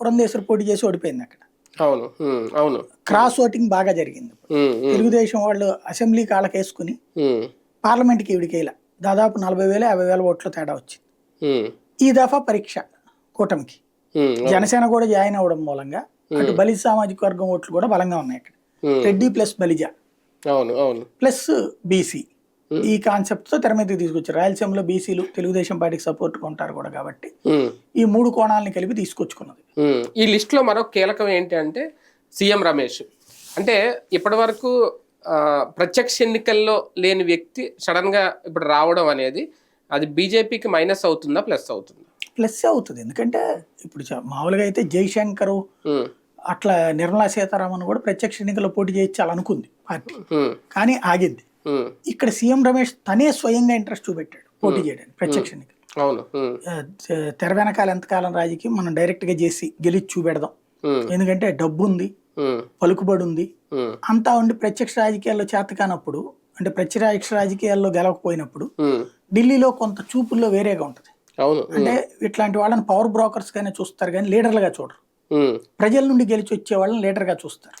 పురంధేశ్వరి పోటీ చేసి ఓడిపోయింది అక్కడ. అవును. అవును. క్రాస్ ఓటింగ్ బాగా జరిగింది. తెలుగుదేశం వాళ్ళు అసెంబ్లీ కాళ్ళకేసుకుని పార్లమెంట్కి ఈవిడికేలా దాదాపు నలభై వేల యాభై వేల ఓట్ల తేడా వచ్చింది. ఈ దఫా పరీక్ష కూటమికి. జనసేన కూడా జాయిన్ అవ్వడం మూలంగా అటు బలిజ సామాజిక వర్గం ఓట్లు కూడా బలంగా ఉన్నాయి అక్కడ. Reddy plus Balija. Plus B C. ఈ కాన్సెప్ట్తో తెర మీదకి తీసుకొచ్చారు. రాయలసీమలో బీసీలు తెలుగుదేశం పార్టీకి సపోర్ట్ ఉంటారు కూడా కాబట్టి ఈ మూడు కోణాలని కలిపి తీసుకొచ్చుకున్నది. ఈ లిస్ట్లో మరో కీలకం ఏంటి అంటే సీఎం రమేష్. అంటే ఇప్పటి వరకు ప్రత్యక్ష ఎన్నికల్లో లేని వ్యక్తి సడన్గా ఇప్పుడు రావడం అనేది అది బీజేపీకి మైనస్ అవుతుందా ప్లస్ అవుతుందా? ప్లస్ అవుతుంది. ఎందుకంటే ఇప్పుడు మామూలుగా అయితే జైశంకర్ అట్లా నిర్మలా సీతారామన్ కూడా ప్రత్యక్ష ఎన్నికల్లో పోటీ చేయించాలనుకుంది పార్టీ. కానీ ఆగింది. ఇక్కడ సీఎం రమేష్ తనే స్వయంగా ఇంట్రెస్ట్ చూపెట్టాడు పోటీ చేయడానికి ప్రత్యక్ష ఎన్నికలు అవును. తెర వెనకాల ఎంతకాలం రాజకీయం? మనం డైరెక్ట్గా చేసి గెలిచి చూపెడదాం. ఎందుకంటే డబ్బు ఉంది పలుకుబడి ఉంది అంతా ఉండి ప్రత్యక్ష రాజకీయాల్లో చేత కానప్పుడు అంటే ప్రత్యక్ష రాజకీయాల్లో గెలవకపోయినప్పుడు ఢిల్లీలో కొంత చూపుల్లో వేరేగా ఉంటుంది. అంటే ఇట్లాంటి వాళ్ళని పవర్ బ్రోకర్స్ గానే చూస్తారు కానీ లీడర్లుగా చూడరు. ప్రజల నుండి గెలిచి వచ్చే వాళ్ళని లీడర్గా చూస్తారు.